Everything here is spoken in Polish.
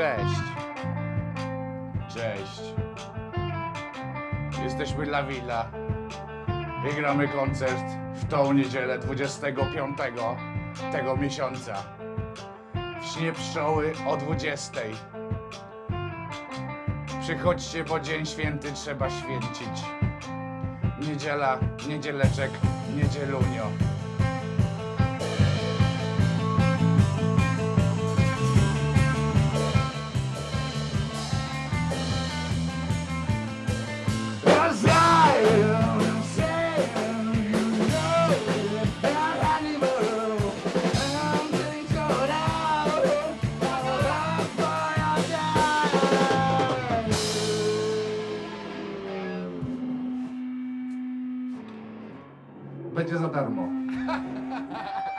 Cześć. Cześć. Jesteśmy La Villa. I gramy koncert w tą niedzielę 25 tego miesiąca. W śnie pszczoły o 20. Przychodźcie, bo Dzień Święty trzeba święcić. Niedziela, niedzieleczek, niedzielunio. będzie za darmo.